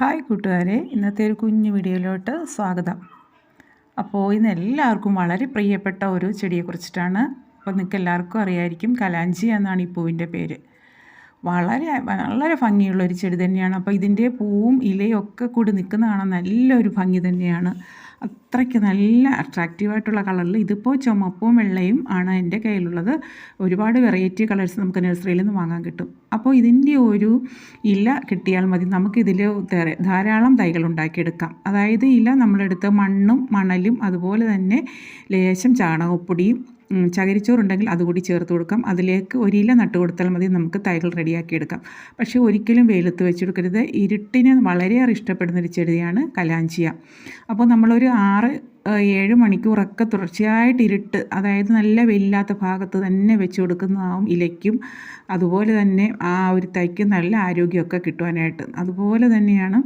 Hi കൂട്ടുകാരെ ഇന്നത്തെ ഒരു കുഞ്ഞു വീഡിയോയിലോട്ട് സ്വാഗതം. അപ്പോൾ ഇന്ന് എല്ലാവർക്കും വളരെ പ്രിയപ്പെട്ട ഒരു ചെടിയെക്കുറിച്ചിട്ടാണ് അപ്പോൾ നിങ്ങൾക്ക് എല്ലാവർക്കും അറിയായിരിക്കും കലാഞ്ചി എന്നാണ് ഈ പൂവിന്റെ പേര്. വളരെ വളരെ ഭംഗിയുള്ള ഒരു ചെടി തന്നെയാണ്. അപ്പോൾ ഇതിന്റെ പൂവും ഇലയും ഒക്കെ കൂടി നിൽക്കുന്ന കാണാൻ നല്ലൊരു ഭംഗി തന്നെയാണ്. അത്രയ്ക്ക് നല്ല അട്രാക്റ്റീവായിട്ടുള്ള കളറിൽ ഇതിപ്പോൾ ചുമപ്പും വെള്ളയും ആണ് എന്റെ കയ്യിലുള്ളത്. ഒരുപാട് വെറൈറ്റി കളേഴ്സ് നമുക്ക് നഴ്സറിയിൽ നിന്ന് വാങ്ങാൻ കിട്ടും. അപ്പോൾ ഇതിന്റെ ഒരു ഇല കിട്ടിയാൽ മതി. നമുക്കിതിൽ ധാരാളം തൈകൾ ഉണ്ടാക്കിയെടുക്കാം. അതായത് ഇല നമ്മളെടുത്ത് മണ്ണും മണലും അതുപോലെ തന്നെ ലേശം ചാണകപ്പൊടിയും ചകിരിച്ചോറുണ്ടെങ്കിൽ അതുകൂടി ചേർത്ത് കൊടുക്കാം. അതിലേക്ക് ഒരില നട്ട് കൊടുത്താൽ മതി. നമുക്ക് തൈകൾ റെഡിയാക്കി എടുക്കാം. പക്ഷേ ഒരിക്കലും വെയിലത്ത് വെച്ചെടുക്കരുത് ഇരുട്ടിന് വളരെയേറെ ഇഷ്ടപ്പെടുന്ന ഒരു ചെടിയാണ് കലാഞ്ചിയ. അപ്പോൾ നമ്മളൊരു ആറ് ഏഴ് മണിക്കൂറൊക്കെ തുടർച്ചയായിട്ട് ഇരുട്ട് അതായത് നല്ല വെയിലില്ലാത്ത ഭാഗത്ത് തന്നെ വെച്ച് കൊടുക്കുന്നതാവും ഇലയ്ക്കും അതുപോലെ തന്നെ ആ ഒരു തൈക്ക് നല്ല ആരോഗ്യമൊക്കെ കിട്ടുവാനായിട്ട്. അതുപോലെ തന്നെയാണ്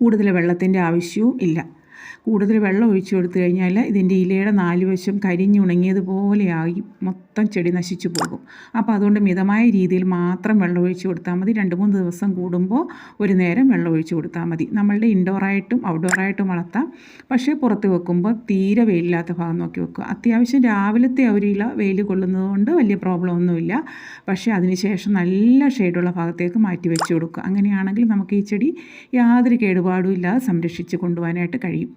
കൂടുതൽ വെള്ളത്തിന്റെ ആവശ്യവും ഇല്ല. കൂടുതൽ വെള്ളം ഒഴിച്ചു കൊടുത്തു കഴിഞ്ഞാൽ ഇതിന്റെ ഇലയുടെ നാല് വശം കരിഞ്ഞുണങ്ങിയതുപോലെയായി മൊത്തം ചെടി നശിച്ചു പോകും. അപ്പോൾ അതുകൊണ്ട് മിതമായ രീതിയിൽ മാത്രം വെള്ളം ഒഴിച്ചു കൊടുത്താൽ മതി. രണ്ട് മൂന്ന് ദിവസം കൂടുമ്പോൾ ഒരു നേരം വെള്ളം ഒഴിച്ചു കൊടുത്താൽ മതി. നമ്മളുടെ ഇൻഡോറായിട്ടും ഔട്ട്ഡോറായിട്ടും വളർത്താം. പക്ഷേ പുറത്ത് വെക്കുമ്പോൾ തീരെ വെയിലില്ലാത്ത ഭാഗം നോക്കി വെക്കുക. അത്യാവശ്യം രാവിലത്തെ ഒരു ഇല വെയിൽ കൊള്ളുന്നതുകൊണ്ട് വലിയ പ്രോബ്ലം ഒന്നുമില്ല. പക്ഷേ അതിനുശേഷം നല്ല ഷെയ്ഡുള്ള ഭാഗത്തേക്ക് മാറ്റി വെച്ചു കൊടുക്കുക. അങ്ങനെയാണെങ്കിൽ നമുക്ക് ഈ ചെടി യാതൊരു കേടുപാടും ഇല്ലാതെ സംരക്ഷിച്ച് കൊണ്ടുപോകാനായിട്ട് കഴിയും.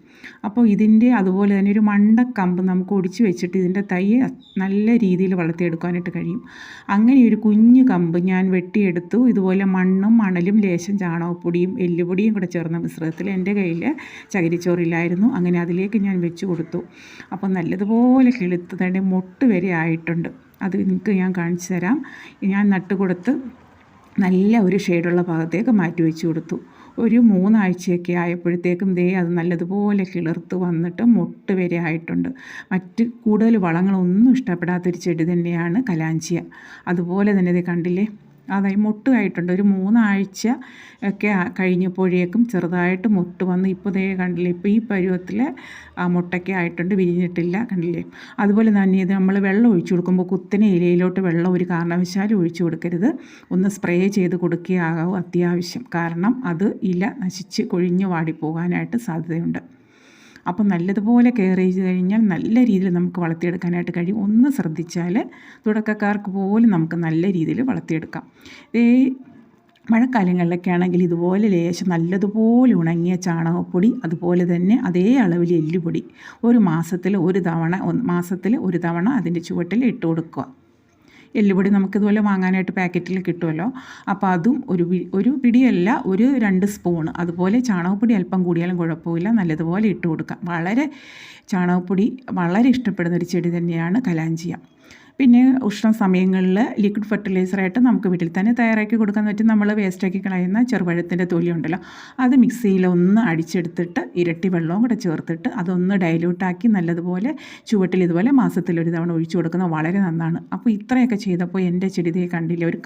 അപ്പോൾ ഇതിന്റെ അതുപോലെ തന്നെ ഒരു മണ്ടക്കമ്പ് നമുക്ക് ഒടിച്ച് വെച്ചിട്ട് ഇതിന്റെ തൈ നല്ല രീതിയിൽ വളർത്തിയെടുക്കാനായിട്ട് കഴിയും. അങ്ങനെ ഒരു കുഞ്ഞു കമ്പ് ഞാൻ വെട്ടിയെടുത്തു. ഇതുപോലെ മണ്ണും മണലും ലേശം ചാണകപ്പൊടിയും എല്ലുപൊടിയും കൂടെ ചേർന്ന മിശ്രിതത്തിൽ എന്റെ കയ്യിൽ ചകിരിച്ചോറില്ലായിരുന്നു. അങ്ങനെ അതിലേക്ക് ഞാൻ വെച്ച് കൊടുത്തു. അപ്പോൾ നല്ലതുപോലെ കിളുത്ത് തന്നെ മൊട്ട് വരെ ആയിട്ടുണ്ട്. അത് നിങ്ങൾക്ക് ഞാൻ കാണിച്ചു തരാം. ഞാൻ നട്ടുകൊടുത്ത് നല്ല ഒരു ഷെയ്ഡുള്ള ഭാഗത്തേക്ക് മാറ്റി വെച്ച് കൊടുത്തു. ഒരു മൂന്നാഴ്ചയൊക്കെ ആയപ്പോഴത്തേക്കും ദേ അത് നല്ലതുപോലെ കിളിർത്ത് വന്നിട്ട് മൊട്ട് വരെ ആയിട്ടുണ്ട്. മറ്റ് കൂടുതൽ വളങ്ങളൊന്നും ഇഷ്ടപ്പെടാത്തൊരു ചെടി തന്നെയാണ് കലാഞ്ചിയ. അതുപോലെ തന്നെ ഇത് കണ്ടില്ലേ? അതായി മൊട്ടുമായിട്ടുണ്ട് ഒരു മൂന്നാഴ്ച ഒക്കെ കഴിഞ്ഞപ്പോഴേക്കും ചെറുതായിട്ട് മൊട്ട് വന്ന് ഇപ്പോൾ ദേ കണ്ടില്ലേ ഇപ്പോൾ ഈ പരുവത്തിൽ ആ മുട്ടയ്ക്ക് ആയിട്ടുണ്ട് വിരിഞ്ഞിട്ടില്ല കണ്ടില്ലേ. അതുപോലെ തന്നെ ഇത് നമ്മൾ വെള്ളം ഒഴിച്ചു കൊടുക്കുമ്പോൾ കുത്തിനെ ഇലയിലോട്ട് വെള്ളം ഒരു കാരണവശാലും ഒഴിച്ചു കൊടുക്കരുത്. ഒന്ന് സ്പ്രേ ചെയ്ത് കൊടുക്കുകയാകാവും അത്യാവശ്യം. കാരണം അത് ഇല നശിച്ച് കൊഴിഞ്ഞ് വാടിപ്പോകാനായിട്ട് സാധ്യതയുണ്ട്. അപ്പം നല്ലതുപോലെ കെയർ ചെയ്ത് കഴിഞ്ഞാൽ നല്ല രീതിയിൽ നമുക്ക് വളർത്തിയെടുക്കാനായിട്ട് കഴിയും. ഒന്ന് ശ്രദ്ധിച്ചാൽ തുടക്കക്കാർക്ക് പോലും നമുക്ക് നല്ല രീതിയിൽ വളർത്തിയെടുക്കാം. ഈ മഴക്കാലങ്ങളിലൊക്കെ ആണെങ്കിൽ ഇതുപോലെ ലേശം നല്ലതുപോലെ ഉണങ്ങിയ ചാണകപ്പൊടി അതുപോലെ തന്നെ അതേ അളവിൽ എല്ലുപൊടി. ഒരു മാസത്തിൽ ഒരു തവണ മാസത്തിൽ ഒരു തവണ അതിന്റെ ചുവട്ടിൽ ഇട്ട് കൊടുക്കുക. എല്ലുപൊടി നമുക്കിതുപോലെ വാങ്ങാനായിട്ട് പാക്കറ്റിൽ കിട്ടുമല്ലോ. അപ്പോൾ അതും ഒരു ഒരു പിടിയല്ല ഒരു രണ്ട് സ്പൂൺ അതുപോലെ ചാണകപ്പൊടി അല്പം കൂടിയാലും കുഴപ്പമില്ല. നല്ലതുപോലെ ഇട്ട് കൊടുക്കാം. വളരെ ചാണകപ്പൊടി വളരെ ഇഷ്ടപ്പെടുന്ന ഒരു ചെടി തന്നെയാണ് കലാഞ്ചിയ. പിന്നെ ഉഷ്ണ സമയങ്ങളിൽ ലിക്വിഡ് ഫെർട്ടിലൈസറായിട്ട് നമുക്ക് വീട്ടിൽ തന്നെ തയ്യാറാക്കി കൊടുക്കാൻ പറ്റും. നമ്മൾ വേസ്റ്റാക്കി കളയുന്ന ചെറുപഴത്തിന്റെ തൊലി ഉണ്ടല്ലോ അത് മിക്സിയിൽ ഒന്ന് അടിച്ചെടുത്തിട്ട് ഇരട്ടി വെള്ളവും കൂടെ ചേർത്തിട്ട് അതൊന്ന് ഡൈല്യൂട്ടാക്കി നല്ലതുപോലെ ചുവട്ടിൽ ഇതുപോലെ മാസത്തിൽ ഒരു തവണ ഒഴിച്ചു കൊടുക്കുന്നത് വളരെ നന്നാണ്. അപ്പോൾ ഇത്രയൊക്കെ ചെയ്തപ്പോൾ എന്റെ ചെടിതയെ കണ്ടില്ല ഒരു